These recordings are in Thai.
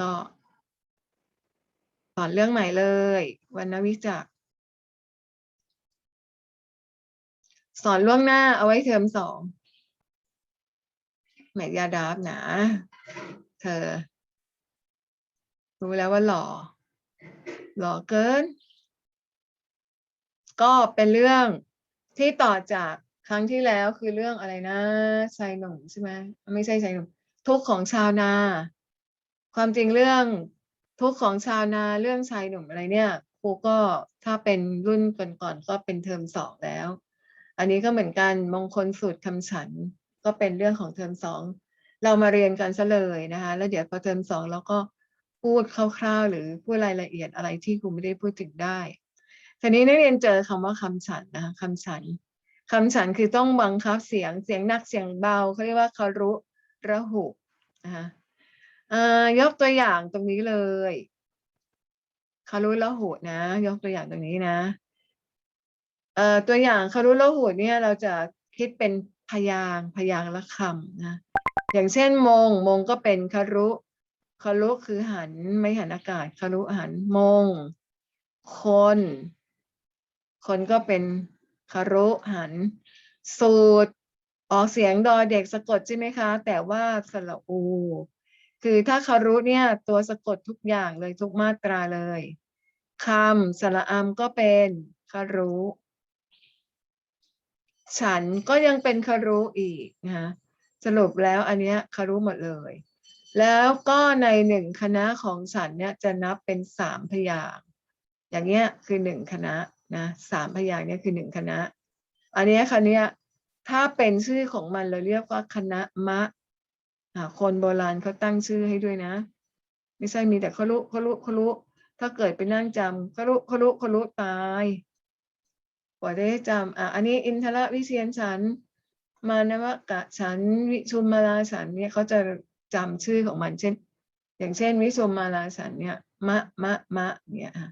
ก็สอนเรื่องใหม่เลย วรรณวิจักสอนล่วงหน้าเอาไว้เทอมสองแหมยาดาบนะ เธอ รู้แล้วว่าหล่อ หล่อเกิน ก็เป็นเรื่องที่ต่อจากครั้งที่แล้วคือเรื่องอะไรนะชายหนุ่มใช่ไหมไม่ใช่ชายหนุ่มทุกของชาวนา ความจริงเรื่องทุกของชาวนาเรื่องชายหนุ่มอะไรเนี่ยครูก็ถ้าเป็นรุ่นก่อนๆก็เป็นเทอมสองแล้ว อันนี้ก็เหมือนกันมงคลสูตรคำฉันก็เป็นเรื่องของเทอมสองเรามาเรียนกันซะเลยนะคะแล้วเดี๋ยวพอเทอมสองเราก็พูดคร่าวๆ หรือพูดรายละเอียดอะไรที่ครูไม่ได้พูดถึงได้ทีนี้นักเรียนเจอคำว่าคำฉันนะคะคำฉันคำฉันคือต้องบังคับเสียงเสียงหนักเสียงเบาเขาเรียกว่าคารุระหุนะคะ อ่ายกตัวอย่างตรงนี้เลยคารุระหุนะ ยกตัวอย่างตรงนี้นะเอ่อตัวอย่างคารุระหุเนี่ยเราจะคิดเป็นพยางพยางละคำนะ อย่างเช่นมง มงก็เป็นคารุคารุคือหันไม่หันอากาศคารุหันมง คน คนก็เป็นคารุหัน สูตร ออกเสียงดอเด็กสะกดใช่ไหมคะ แต่ว่าสระอู คือถ้าคารุเนี่ยตัวสะกดทุกอย่างเลยทุกมาตราเลยคำสระอามก็เป็นคารุฉันก็ยังเป็นคารุอีกนะคะสรุปแล้วอันเนี้ยคารุหมดเลย แล้วก็ในหนึ่งคณะของฉันเนี่ยจะนับเป็นสามพยางอย่างเงี้ยคือหนึ่งคณะนะสามพยางเนี่ยคือหนึ่งคณะ อันเนี้ยคันเนี้ยถ้าเป็นชื่อของมันเราเรียกว่าคณะมะ คนโบราณเขาตั้งชื่อให้ด้วยนะ ไม่ใช่มีแต่คารุคารุคารุถ้าเกิดไปนั่งจำคารุคารุคารุตายกว่าจะได้จำอะอันนี้อินทรวิเชียนฉัน มานวกะฉันวิชุมมาลาฉันเนี่ยเขาจะจำชื่อของมันเช่น อย่างเช่น วิชุมมาลาฉันเนี่ยมะมะมะเนี่ยค่ะ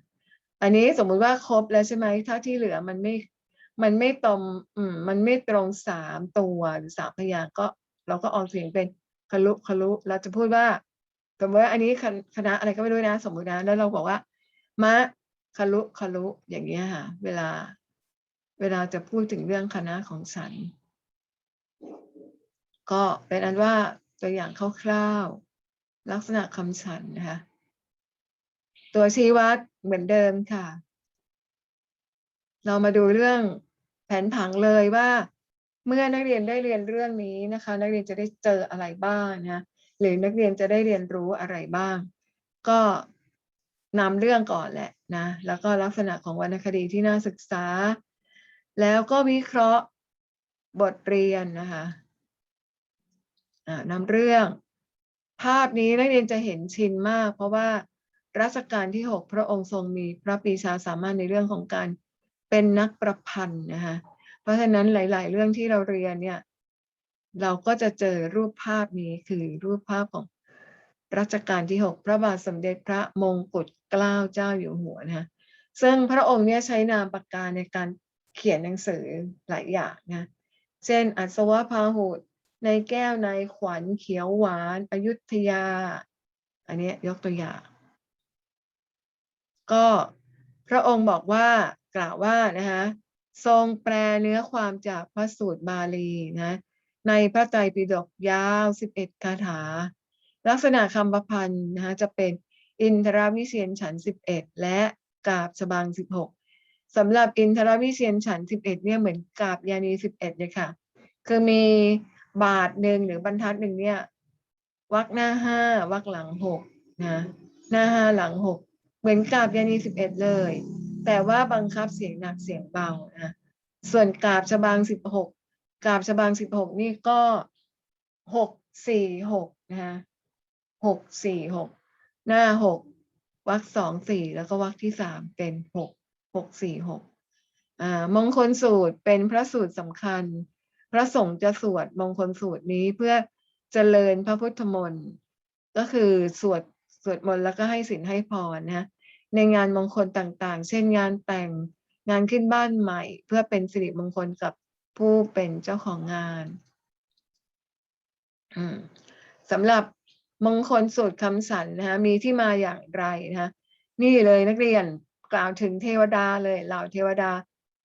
อันนี้สมมุติว่าครบแล้วใช่ไหมถ้าที่เหลือมันไม่มันไม่ตรงอืมมันไม่ตรงสามตัวหรือสามพยางก็ เราก็ออกเสียงเป็น คลุคลุเราจะพูดว่าสมมติว่าอันนี้คณะอะไรก็ไม่รู้นะ สมมตินะแล้วเราบอกว่ามะคลุคลุอย่างเงี้ยค่ะ เวลา เวลาจะพูดถึงเรื่องคณะของฉัน ก็เป็นอันว่าตัวอย่างคร่าวๆลักษณะคำฉันนะคะตัวชี้วัดเหมือนเดิมค่ะ เรามาดูเรื่องแผนผังเลยว่า เมื่อนักเรียนได้เรียนเรื่องนี้นะคะ นักเรียนจะได้เจออะไรบ้างนะหรือนักเรียนจะได้เรียนรู้อะไรบ้าง ก็นำเรื่องก่อนแหละนะแล้วก็ลักษณะของวรรณคดีที่น่าศึกษา แล้วก็วิเคราะห์บทเรียนนะคะอ่านำเรื่อง ภาพนี้นักเรียนจะเห็นชินมาก เพราะว่ารัชกาลที่ 6 พระองค์ทรงมีพระปีชาสามารถในเรื่องของการเป็นนักประพันธ์นะคะ เพราะฉะนั้นหลาย ๆ เรื่องที่เราเรียนเนี่ย เราก็จะเจอรูปภาพนี้คือรูปภาพของรัชกาลที่ 6 พระบาทสมเด็จพระมงกุฎเกล้าเจ้าอยู่หัวนะซึ่งพระองค์เนี่ยใช้นามปากกาในการเขียนหนังสือหลายอย่างนะเช่น อัศวพาหุตในแก้วในขวัญเขียวหวาน อยุธยา อันนี้ยกตัวอย่าง ก็พระองค์บอกว่ากล่าวว่านะคะ ทรงแปลเนื้อความจากพระสูตรบาลีนะในพระไตรปิฎกยาว 11 คาถา ลักษณะคำประพันธ์นะคะจะเป็นอินทรวิเชียนฉัน 11 และกาบฉบัง16สำหรับอินทรวิเชียนฉัน 11 เนี่ยเหมือนกาบยานี 11เลยค่ะ คือมีบาทหนึ่งหรือบรรทัดหนึ่งเนี่ยวักหน้าห้าวักหลังหกนะหน้าห้าหลังหกเหมือนกาบยานี 11 เลย แต่ว่าบังคับเสียงหนักเสียงเบานะส่วนกาบฉบัง16กกาบฉบัง16นี่ก็6 4 6นะคะ6 4 6หกหน้า6วรรคสองสี่แล้วก็วรรคที่สามเป็นหกหกสี่หกอ่ามงคลสูตรเป็นพระสูตรสำคัญ พระสงฆ์จะสวดมงคลสูตรนี้เพื่อเจริญพระพุทธมนต์ก็คือสวดสวดมนต์แล้วก็ให้ศีลให้พรนะ ในงานมงคลต่างๆ เช่นงานแต่งงานขึ้นบ้านใหม่ เพื่อเป็นสิริมงคลกับผู้เป็นเจ้าของงานสำหรับมงคลสูตรคำสันนะคะมีที่มาอย่างไรนะคะนี่เลยนักเรียนกล่าวถึงเทวดาเลยเหล่าเทวดา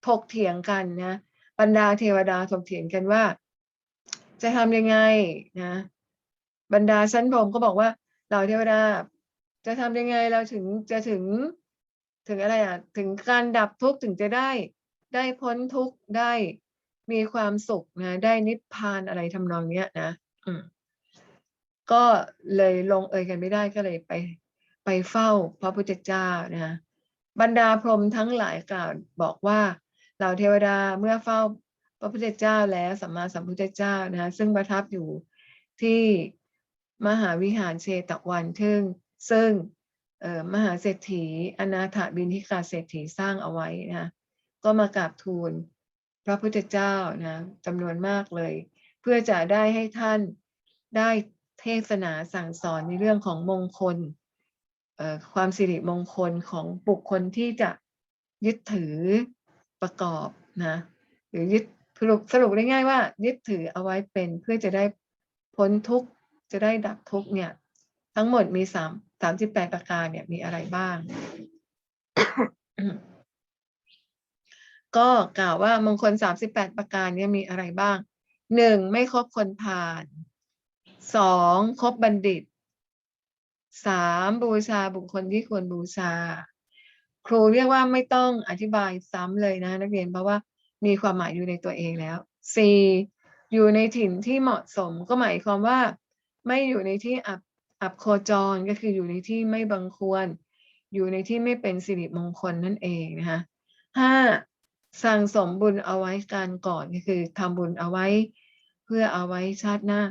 ถกเถียงกันนะบรรดาเทวดาถกเถียงกันว่า จะทำยังไงนะบรรดาชั้นพรมก็บอกว่าเหล่าเทวดา จะทำยังไงเราถึงจะถึงถึงอะไรอะถึงการดับทุกข์ถึงจะได้ ได้พ้นทุกข์ได้มีความสุขนะ ได้นิพพานอะไรทำนองเนี้ยนะอืมก็เลยลงเอยกันไม่ได้ก็เลยไป ไปเฝ้าพระพุทธเจ้านะบรรดาพรหมทั้งหลายกล่าวบอกว่าเหล่าเทวดาเมื่อเฝ้าพระพุทธเจ้าแล้วสัมมาสัมพุทธเจ้านะ ซึ่งประทับอยู่ที่มหาวิหารเชตวันทึ่ง ซึ่งมหาเศรษฐีอนาถบินทิกาเศรษฐีสร้างเอาไว้นะก็มากราบทูลพระพุทธเจ้านะจำนวนมากเลย เพื่อจะได้ให้ท่านได้เทศนาสั่งสอนในเรื่องของมงคลความสิริมงคลของบุคคลที่จะยึดถือประกอบนะหรือยึดสรุปสรุปได้ง่ายว่า ยึดถือเอาไว้เป็นเพื่อจะได้พ้นทุกข์จะได้ดับทุกข์เนี่ย ทั้งหมดมีสาม สามสิบแปดประการเนี่ยมีอะไรบ้าง ก็กล่าวว่ามงคลสามสิบแปดประการเนี่ยมีอะไรบ้างหนึ่งไม่คบคนผ่านสองคบบัณฑิตสามบูชาบุคคลที่ควรบูชา ครูเรียกว่าไม่ต้องอธิบายซ้ำเลยนะ นักเรียนเพราะว่ามีความหมายอยู่ในตัวเองแล้วสี่อยู่ในถิ่นที่เหมาะสมก็หมายความว่า ไม่อยู่ในที่อับ อับโคจรก็คืออยู่ในที่ไม่บังควร อยู่ในที่ไม่เป็นสิริมงคลนั่นเองนะคะห้าสั่งสมบุญเอาไว้การก่อนก็คือทำบุญเอาไว้เพื่อเอาไว้ชาติหน้า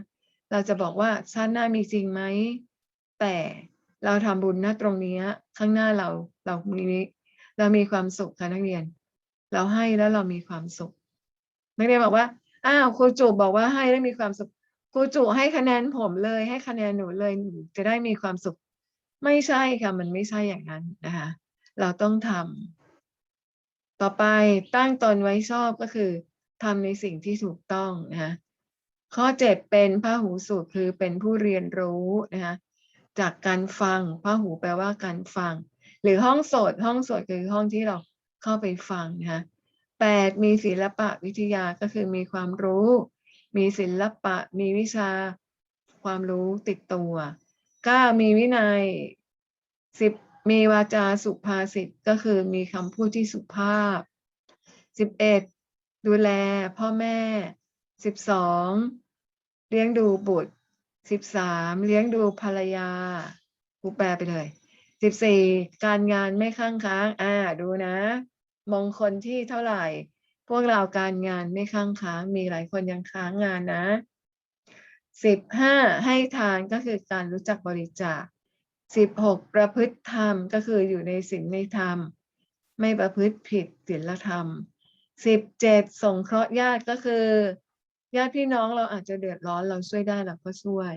เราจะบอกว่าชาติหน้ามีจริงไหมแต่เราทำบุญณตรงนี้ข้างหน้าเราเรามีเรามีความสุขค่ะนักเรียน เราให้แล้วเรามีความสุขนักเรียนบอกว่าอ้าวครูจุบอกว่าให้แล้วมีความสุข รูจุให้คะแนนผมเลยให้คะแนนหนูเลยหนูจะได้มีความสุข ไม่ใช่ค่ะ มันไม่ใช่อย่างนั้นนะคะ เราต้องทำต่อไปตั้งตนไว้ชอบก็คือทำในสิ่งที่ถูกต้องนะคะข้อเจ็ดเป็นพระหูสูตรคือเป็นผู้เรียนรู้นะคะจากการฟังพระหูแปลว่าการฟัง หรือห้องสดห้องสดคือห้องที่เราเข้าไปฟังนะคะแปดมีศิลปะวิทยาก็คือมีความรู้ มีศิลปะ มีวิชาความรู้ติดตัวเก้ามีวินัยสิบมีวาจาสุภาษิตก็คือมีคำพูดที่สุภาพสิบเอ็ดดูแลพ่อแม่สิบสองเลี้ยงดูบุตรสิบสามเลี้ยงดูภรรยากูแปลไปเลยสิบสี่การงานไม่ข้างค้าง อ่า ดูนะ มงคลที่เท่าไหร่ พวกเราการงานไม่ข้างค้างมีหลายคนยังค้างงานนะสิบห้าให้ทานก็คือการรู้จักบริจาคสิบหกประพฤติธรรมก็คืออยู่ในสิ่งในธรรม ไม่ประพฤติผิดศีลธรรมสิบเจ็ดสงเคราะห์ญาติก็คือ ญาติพี่น้องเราอาจจะเดือดร้อนเราช่วยได้เราก็ช่วย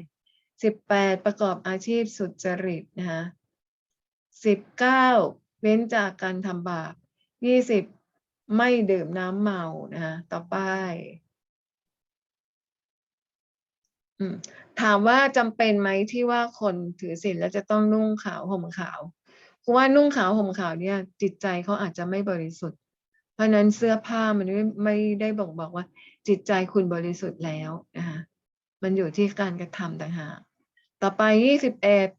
สิบแปดประกอบอาชีพสุจริตนะคะสิบเก้าเว้นจากการทำบาปยี่สิบ ไม่ดื่มน้ำเมานะคะต่อไปอถามว่าจำเป็นไหมที่ว่าคนถือศีลแล้วจะต้องนุ่งขาวห่มขาวเพราะว่านุ่งขาวห่มขาวเนี่ย จิตใจเขาอาจจะไม่บริสุทธิ์ เพราะนั้นเสื้อผ้ามันไม่ไมได้บ่งบอกว่า จิตใจคุณบริสุทธิ์แล้วนะคะมันอยู่ที่การกระทำต่างหากต่อไปยี่สิบเอ็ด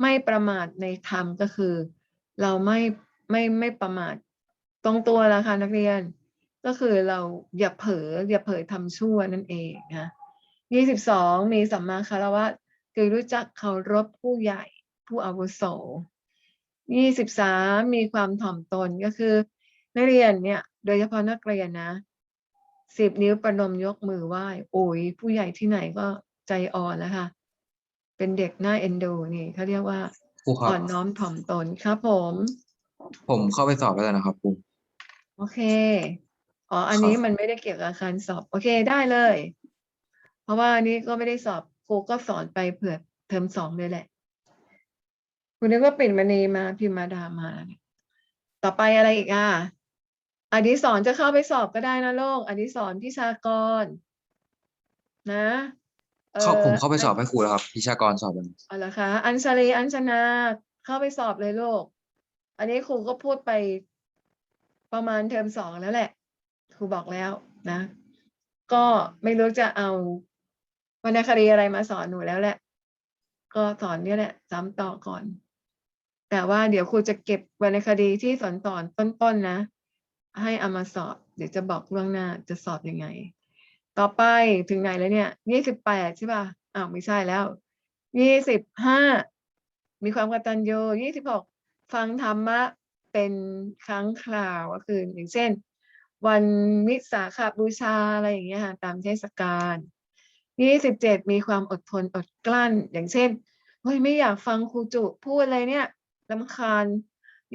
ไม่ประมาทในธรรมก็คือ เราไม่ไม่ไม่ประมาท ตรงตัวแล้วค่ะนักเรียน ก็คือเราอย่าเผลออย่าเผลอทำชั่วนั่นเองนะยี่สิบสองมีสัมมาคารวะคือรู้จักเคารพผู้ใหญ่ผู้อาวุโสยี่สิบสามมีความถ่อมตนก็คือ นักเรียนเนี่ย โดยเฉพาะนักเรียนนะสิบนิ้วประนมยกมือไหว้โอ้ยผู้ใหญ่ที่ไหนก็ใจอ่อนแล้วค่ะ เป็นเด็กหน้าเอ็นดูนี่เขาเรียกว่าครูครับอ่อนน้อมถ่อมตนครับผม ผมเข้าไปสอบแล้วนะครับครู โอเค อ๋อ อันนี้ครับมันไม่ได้เกี่ยวกับการสอบ โอเค ได้เลย เพราะว่าอันนี้ก็ไม่ได้สอบครูก็สอนไปเผื่อเทอมสองเลยแหละ คุณนึกว่าปิ่นมณีมาพิมมาดามาเนี่ยต่อไปอะไรอีกอะอดิศรจะเข้าไปสอบก็ได้นะโลกอดิศรพิชากร นะเอเข้าผมอเข้าไปสอบอันให้ครูแล้วครับวิชากรสอบแล้วเอาละคะ อัญชลีอัญชนาเข้าไปสอบเลยลูกอันนี้ครูก็พูดไป ประมาณเทอมสองแล้วแหละครูบอกแล้วนะ ก็ไม่รู้จะเอาวรรณคดีอะไรมาสอนหนูแล้วแหละ ก็สอนเนี่ยแหละซ้ำต่อก่อน แต่ว่าเดี๋ยวครูจะเก็บวรรณคดีที่สอนสอนต้นๆนะให้เอามาสอบ เดี๋ยวจะบอกล่วงหน้าจะสอบยังไง ต่อไปถึงไหนแล้วเนี่ยยี่สิบแปดใช่ป่ะอ้าวไม่ใช่แล้วยี่สิบห้ามีความกตัญญูยี่สิบหกฟังธรรมะ เป็นครั้งคราวก็คืออย่างเช่น วันวิสาขบูชาอะไรอย่างเงี้ยค่ะตามเทศกาลยี่สิบเจ็ดมีความอดทนอดกลั้น อย่างเช่นเฮ้ยไม่อยากฟังครูจุพูดอะไรเนี่ยลำคาญ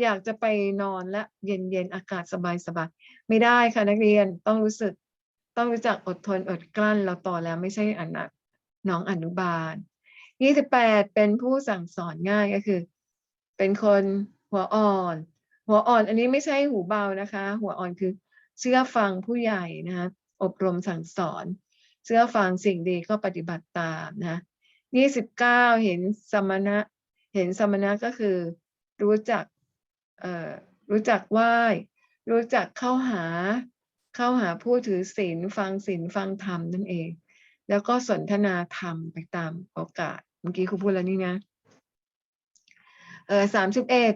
อยากจะไปนอนและเย็นเย็นๆอากาศสบายสบายๆไม่ได้ค่ะนักเรียนต้องรู้สึกต้องรู้จักอดทนอดกลั้นเราโตแล้วไม่ใช่อนัตน้องอนุบาลยี่สิบแปดเป็นผู้สั่งสอนง่ายก็คือ เป็นคนหัวอ่อน หัวอ่อนอันนี้ไม่ใช่หูเบานะคะ หัวอ่อนคือเชื่อฟังผู้ใหญ่นะคะอบรมสั่งสอน เชื่อฟังสิ่งดีก็ปฏิบัติตามนะยี่สิบเก้าเห็นสมณะ เห็นสมณะก็คือ รู้จักเอ่อรู้จักไหว้ รู้จักเข้าหา เข้าหาผู้ถือศีลฟังศีลฟังธรรมนั่นเอง แล้วก็สนทนาธรรมไปตามโอกาส เมื่อกี้ครูพูดแล้วนี่นะเออสามสิบเอ็ด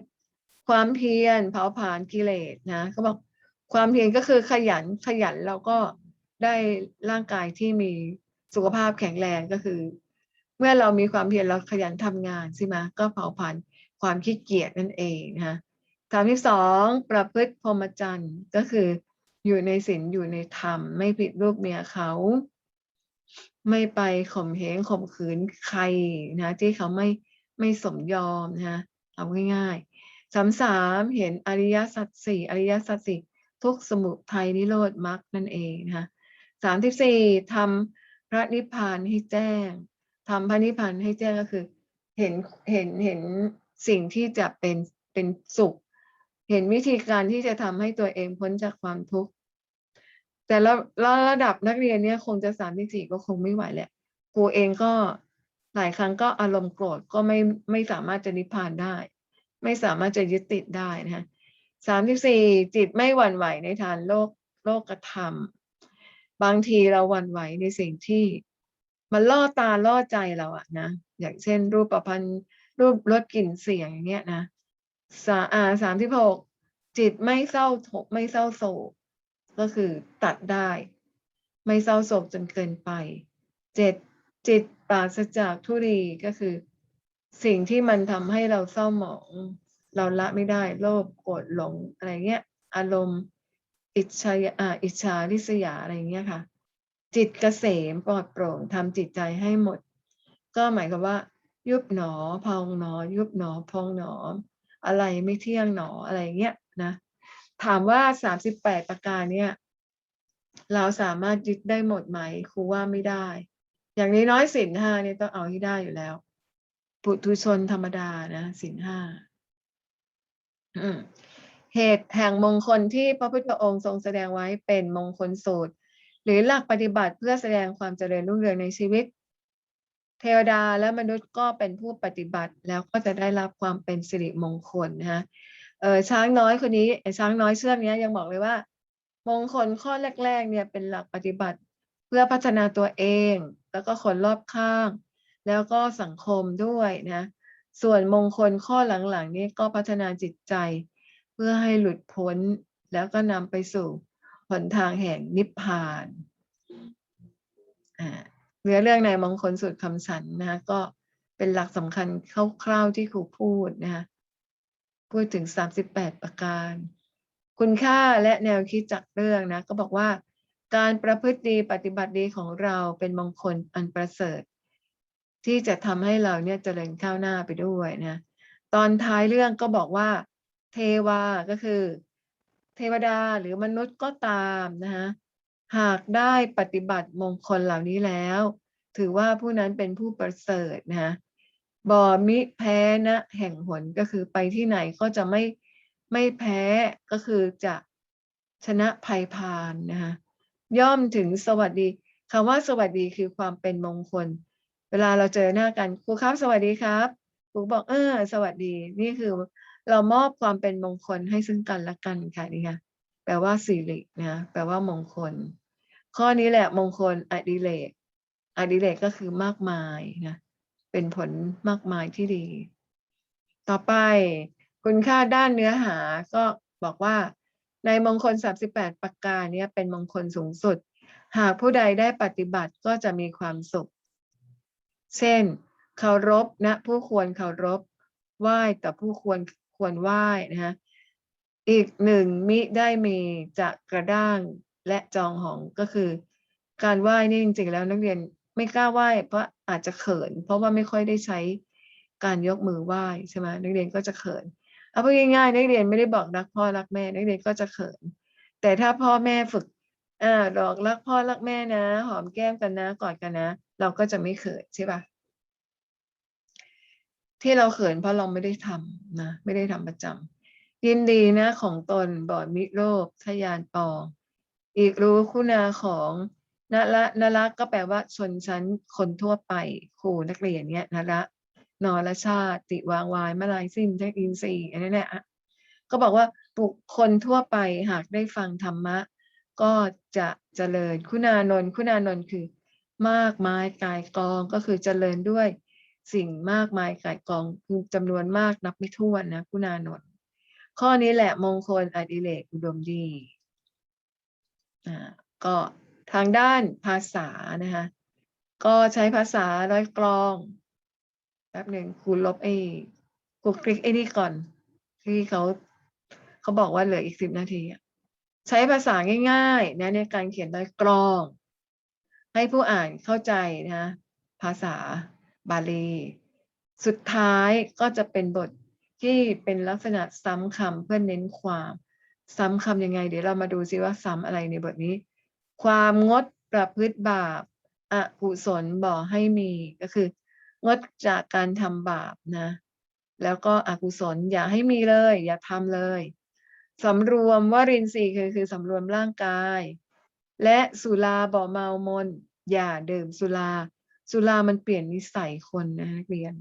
ความเพียรเผาผลาญกิเลสนะเขาบอกความเพียรก็คือขยันขยันแล้วก็ได้ร่างกายที่มีสุขภาพแข็งแรงก็คือ เมื่อเรามีความเพียรเราขยันทำงานใช่ไหมก็เผาผลาญความขี้เกียจนั่นเองนะคะคำที่สองประพฤติพรหมจรรย์ก็คืออยู่ในศีลอยู่ในธรรม ไม่ผิดลูกเมียเขา ไม่ไปข่มเหงข่มขืนใครนะที่เขาไม่ไม่สมยอมนะเอาง่ายๆ สามสามเห็นอริยสัจสี่อริยสัจสี่ทุกสมุทัยนิโรธมรรคนั่นเองนะคะสามที่สี่ทำพระนิพพานให้แจ้งทำพระนิพพานให้แจ้งก็คือ เห็นเห็นเห็นสิ่งที่จะเป็นเป็นสุข เห็นวิธีการที่จะทำให้ตัวเองพ้นจากความทุกข์ แต่ละละระดับนักเรียนเนี่ยคงจะสามที่สี่ก็คงไม่ไหวแหละครูเองก็หลายครั้งก็อารมณ์โกรธก็ไม่ไม่สามารถจะนิพพานได้ ไม่สามารถจะยึดติดได้นะฮะสามที่สี่จิตไม่หวั่นไหวในทางโลกโลกธรรม บางทีเราหวั่นไหวในสิ่งที่ มันล่อตาล่อใจเราอะนะ อย่างเช่น รูปประพันธ์รูปรสกลิ่นเสียงอย่างเงี้ยนะสาอาสามที่หกจิตไม่เศร้าโศกไม่เศร้าโศก ก็คือตัดได้ ไม่เศร้าโศกจนเกินไปเจ็ดจิตปราศจากทุรีก็คือ สิ่งที่มันทำให้เราเศร้าหมอง เราละไม่ได้โลภโกรธหลงอะไรเงี้ย อารมณ์ อิจฉาอิจฉาริษยาอะไรเงี้ยค่ะ จิตเกษมปลอดโปร่งทำจิตใจให้หมด ก็หมายความว่า ยุบหนอพองหนอ ยุบหนอพองหนอ อะไรไม่เที่ยงหนออะไรเงี้ยนะถามว่าสามสิบแปดประการเนี่ย เราสามารถยึดได้หมดไหมครูว่าไม่ได้ อย่างน้น้อยสินห้าเนี่ยต้องเอาให้ได้อยู่แล้ว ปุถุชนธรรมดานะสินห้าเหตุแห่งมงคลที่พระพุทธองค์ทรงแสดงไว้เป็นมงคลสูตร หรือหลักปฏิบัติเพื่อแสดงความเจริญรุ่งเรืองในชีวิต เทวดาและมนุษย์ก็เป็นผู้ปฏิบัติแล้วก็จะได้รับความเป็นสิริมงคลนะฮะเออช้างน้อยคนนี้ช้างน้อยเชือกนี้ยังบอกเลยว่า มงคลข้อแรก ๆ เนี่ยเป็นหลักปฏิบัติ เพื่อพัฒนาตัวเอง แล้วก็คนรอบข้าง แล้วก็สังคมด้วยนะ ส่วนมงคลข้อหลังๆนี้ก็พัฒนาจิตใจ เพื่อให้หลุดพ้นแล้วก็นำไปสู่หนทางแห่งนิพพานอ่าเนื้อเรื่องในมงคลสุดคำสันนะคะก็เป็นหลักสำคัญคร่าวๆที่ครูพูดนะคะพูดถึง 38 ประการ คุณค่าและแนวคิดจากเรื่องนะ ก็บอกว่า การประพฤติดีปฏิบัติดีของเราเป็นมงคลอันประเสริฐ ที่จะทำให้เราเนี่ยเจริญก้าวหน้าไปด้วยนะตอนท้ายเรื่องก็บอกว่า เทวาก็คือ เทวดาหรือมนุษย์ก็ตามนะคะหากได้ปฏิบัติมงคลเหล่านี้แล้ว ถือว่าผู้นั้นเป็นผู้ประเสริฐนะคะบอมิแพ้นะแห่งหนก็คือไปที่ไหนก็จะไม่ไม่แพ้ก็คือจะชนะภัยพานนะคะย่อมถึงสวัสดีคำว่าสวัสดีคือความเป็นมงคล เวลาเราเจอหน้ากันครูครับ สวัสดีครับครูบอกเออ สวัสดี นี่คือเรามอบความเป็นมงคลให้ซึ่งกันและกันค่ะนี่ค่ะแปลว่าสิรินะแปลว่ามงคล ข้อนี้แหละมงคลอดิเรกอดิเรกก็คือมากมายนะเป็นผลมากมายที่ดี ต่อไปคุณค่าด้านเนื้อหาก็บอกว่า ในมงคล 38 ประการเนี้เป็นมงคลสูงสุด หากผู้ใดได้ปฏิบัติก็จะมีความสุข เช่น เคารพนะผู้ควรเคารพ ไหว้แต่ผู้ควรควรไหว้นะฮะ อีกหนึ่งมิได้มีจะกระด้างและจองหองก็คือ การไหว้นี่จริงๆแล้วนักเรียนไม่กล้าไหว้เพราะอาจจะเขิน เพราะว่าไม่ค่อยได้ใช้การยกมือไหว้ใช่ไหมนักเรียนก็จะเขินเอาพูดง่ายๆนักเรียนไม่ได้บอกรักพ่อรักแม่ นักเรียนก็จะเขิน แต่ถ้าพ่อแม่ฝึก อ่าดอกรักพ่อรักแม่นะ หอมแก้มกันนะกอดกันนะ เราก็จะไม่เขินใช่ปะที่เราเขินเพราะเราไม่ได้ทำนะไม่ได้ทำประจำยินดีนะของตนบอดมิโรคทยานปอง อีกรู้คุณาของนละนละก็แปลว่าชนชั้นคนทั่วไปครูนักเรียนเนี้ยนละนอละชาติวางวายมาลายสิ้นเทคอินทรีย์อันนี้แหละอะก็บอกว่าบุคคลทั่วไปหากได้ฟังธรรมะ ก็จะเจริญคุณานนท์คุณานนท์คือมากมายกายกองก็คือเจริญด้วยสิ่งมากมายกายกองคือจำนวนมากนับไม่ถ้วนนะคุณานนท์ข้อนี้แหละมงคลอดิเรกอุดมดีอ่าก็ทางด้านภาษานะคะก็ใช้ภาษาร้อยกลองแป๊บหนึ่งครูลบไอ้ครูคลิกไอ้นี่ก่อนที่เขาเขาบอกว่าเหลืออีกสิบนาทีอะ ใช้ภาษาง่ายๆนะในการเขียนร้อยกลอง ให้ผู้อ่านเข้าใจนะภาษาบาลี สุดท้ายก็จะเป็นบทที่เป็นลักษณะซ้ำคำเพื่อเน้นความ ซ้ำคำยังไง เดี๋ยวเรามาดูซิว่าซ้ำอะไรในบทนี้ ความงดประพฤติบาปอกุศลบ่ให้มีก็คืองดจากการทำบาปนะ แล้วก็อกุศลอย่าให้มีเลย อย่าทำเลย สำรวมวรินทรีย์คือคือสำรวมร่างกาย และสุราบ่เมามน อย่าดื่มสุรา สุรามันเปลี่ยนนิสัยคนนะนักเรียน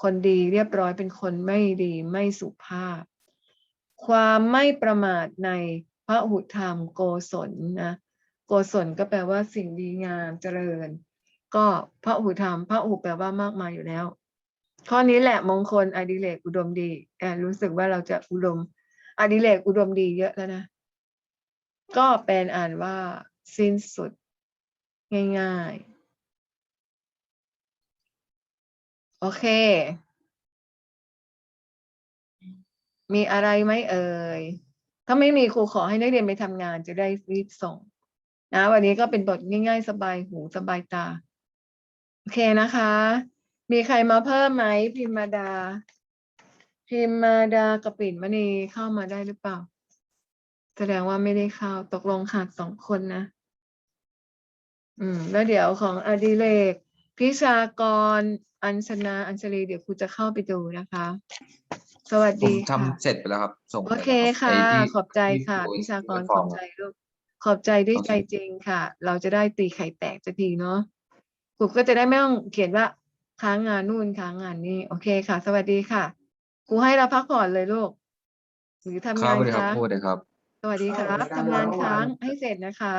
คนดีเรียบร้อยเป็นคนไม่ดีไม่สุภาพ ความไม่ประมาทในพระหุธรรมโกศลนะโกศลก็แปลว่าสิ่งดีงามเจริญ ก็พระหุธรรมพระหุแปลว่ามากมายอยู่แล้ว ข้อนี้แหละมงคลอดิเรกอุดมดีแอรู้สึกว่าเราจะอุดม อดิเรกอุดมดีเยอะแล้วนะ ก็เป็นอ่านว่าสิ้นสุด ง่ายๆ โอเค มีอะไรไหมเอ่ย ถ้าไม่มีครูขอให้นักเรียนไปทำงานจะได้รีบส่ง นะ วันนี้ก็เป็นบทง่าย ๆ สบายหูสบายตา โอเคนะคะ มีใครมาเพิ่มไหมพิมมาดา พิมมาดากับปิ่นมณีเข้ามาได้หรือเปล่า แสดงว่าไม่ได้เข้าตกลงขาดสองคนนะ อืม แล้วเดี๋ยวของอดิเรกพิชากร อัญชนา อัญชลี เดี๋ยวครูจะเข้าไปดูนะคะ สวัสผมดีทำค่ะเสร็จไปแล้วครับ ส่งไปโอเคแล้วรับค่ะไที่ขอบใจที่ค่ะโพสต์พิชากรในขฟอร์บมใจลูกขอบใจด้วยโอเคใจจริงค่ะ เราจะได้ตีไข่แตกสักทีเนาะครูก็จะได้ไม่ต้องเขียนว่าค้างงานนู่นค้างงานนี่โอเคค่ะ สวัสดีค่ะ ครูให้เราพักผ่อนเลยลูก หรือทำครังาบนสวัสดีครับค้างพูดเลยครับ สวัสดีครับทำงานค้างให้เสร็จนะคะ